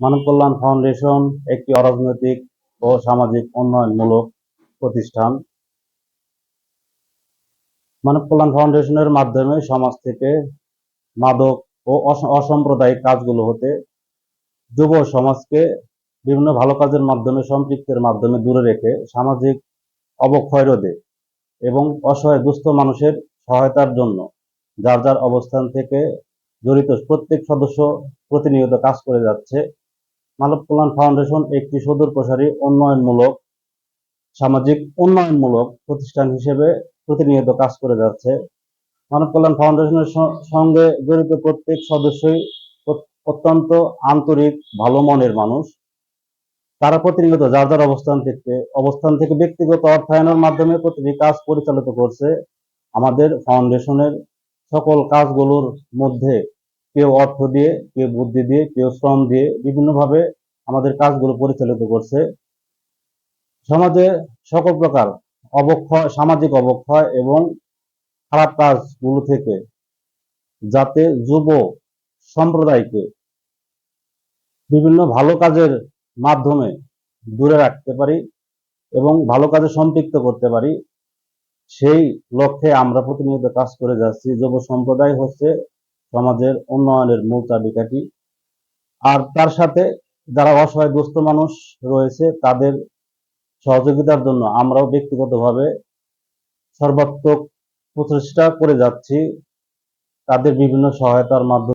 মানব কল্যাণ foundation একটি অরাজনৈতিক ও সামাজিক উন্নয়নমূলক প্রতিষ্ঠান। মানব কল্যাণ ফাউন্ডেশনের মাধ্যমে সমাজ থেকে মাদক ও অস- অসাম্প্রদায়িক কাজগুলো হতে যুব সমাজকে বিভিন্ন ভালো কাজের মাধ্যমে, সম্পৃক্তের মাধ্যমে দূরে রেখে সামাজিক অবক্ষয় রোধে এবং অসহায় দুস্থ মানুষের সহায়তার জন্য যার যার অবস্থান থেকে জড়িত প্রত্যেক সদস্য প্রতিনিয়ত কাজ করে যাচ্ছে। মানব কল্যাণ ফাউন্ডেশন একটি সুদূর প্রসারী উন্নয়নমূলক, সামাজিক উন্নয়নমূলক প্রতিষ্ঠান হিসেবে প্রতিনিয়ত কাজ করে যাচ্ছে। মানব কল্যাণ ফাউন্ডেশনের সঙ্গে জড়িত প্রত্যেক সদস্যই অত্যন্ত আন্তরিক, ভালো মনের মানুষ। তারা প্রতিনিয়ত যার যার অবস্থান থেকে অবস্থান থেকে ব্যক্তিগত অর্থায়নের মাধ্যমে প্রতিটি কাজ পরিচালিত করছে। আমাদের ফাউন্ডেশনের সকল কাজগুলোর মধ্যে কেউ অর্থ দিয়ে, কেউ বুদ্ধি দিয়ে, কেউ শ্রম দিয়ে বিভিন্নভাবে আমাদের কাজগুলো পরিচালিত করছে। সমাজে সকল প্রকার অবক্ষয়, সামাজিক অবক্ষয় এবং খারাপ কাজগুলো থেকে যাতে যুব সম্প্রদায়কে বিভিন্ন ভালো কাজের মাধ্যমে দূরে রাখতে পারি এবং ভালো কাজে সম্পৃক্ত করতে পারি, সেই লক্ষ্যে আমরা প্রতিনিয়ত কাজ করে যাচ্ছি। যুব সম্প্রদায় হচ্ছে সমাজের উন্নয়নের মূল চাবিকাঠি। আর তার সাথে যারা অসহায় দুস্থ মানুষ রয়েছে, তাদের সহযোগিতার জন্য আমরাও ব্যক্তিগতভাবে সর্বাত্মক প্রচেষ্টা করে যাচ্ছি। তাদের বিভিন্ন সহায়তার মাধ্যমে